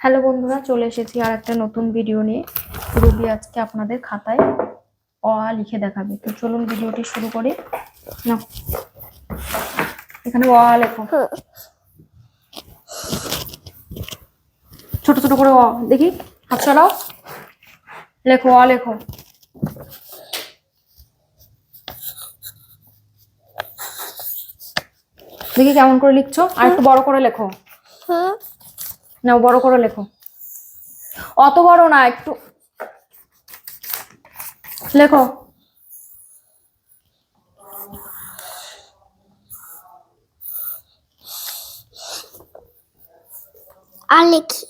Hello বন্ধুরা চলে এসেছি আর একটা নতুন ভিডিও নিয়ে। রুবি আজকে আপনাদের খাতায় অ আ লিখে দেখাবে। তো চলুন ভিডিওটি শুরু করি। না এখানে অ আ লেখো। ছোট ছোট করে অ দেখি হাত সরাও লেখো অ লেখো। দেখি কেমন করে লিখছো। আর একটু বড় করে লেখো। হুম। না বড় করে লেখো। অত বড় না একটু। লেখো। আর লিখি।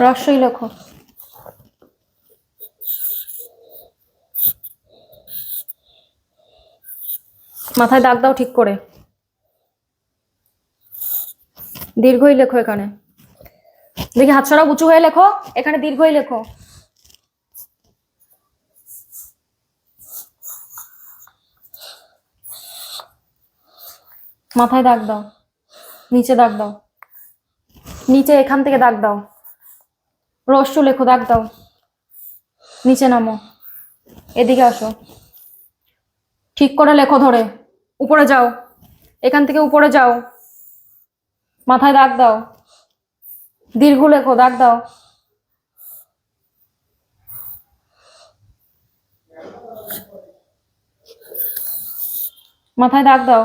রস্যই লেখো। মাথায় দাগ দাও ঠিক করে। দীর্ঘই লেখো এখানে। দেখি হাত সরাও, উঁচু হয়ে লেখো। এখানে দীর্ঘই লেখো। মাথায় দাগ দাও। নিচে দাগ দাও। নিচে এখান থেকে দাগ দাও। রস্য লেখো, দাগ দাও। নিচে নামো। এদিকে আসো। ঠিক করে লেখো ধরে। উপরে যাও। এখান থেকে উপরে যাও। মাথায় দাগ দাও। দীর্ঘ লেখো, দাগ দাও। মাথায় দাগ দাও।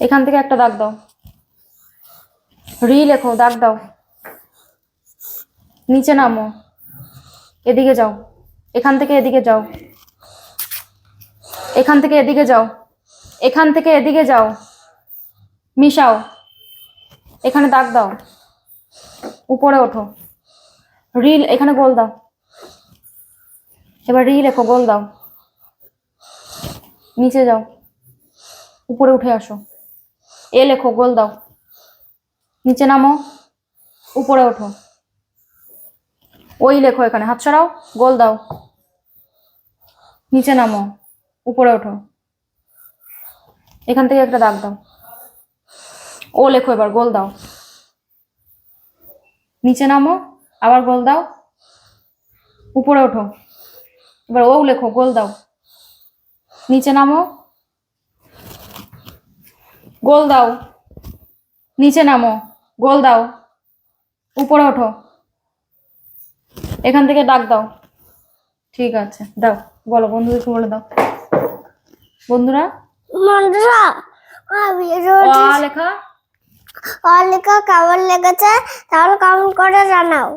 এখান থেকে একটা দাগ দাও। রি লেখো, দাগ দাও। নিচে নামো। এদিকে যাও। এখান থেকে এদিকে যাও। এখান থেকে এদিকে যাও। এখান থেকে এদিকে যাও। মিশাও। এখানে দাগ দাও। উপরে ওঠো। রিল, এখানে গোল দাও। এবার রিল লেখো গোল দাও। নিচে যাও। উপরে উঠে আসো। এ লেখো, গোল দাও। নিচে নামো। উপরে ওঠো। ওই লেখো এখানে। হাত সরাও, গোল দাও। নিচে নামো। উপরে ওঠো। এখান থেকে একটা দাগ দাও। ও লেখো এবার, গোল দাও। নিচে নামো, আবার গোল দাও। উপরে ওঠো। এবার ও লেখো, গোল দাও। নিচে নামো। গোল দাও। নিচে নামো, গোল দাও। উপরে ওঠো। এখান থেকে ডাক দাও। ঠিক আছে, দাও। বলো বন্ধুদেরকে বলে দাও। বন্ধুরা? বন্ধুরা আমি অ লেখা কেমন লেগেছে তাহলে কমেন্ট করে জানাও।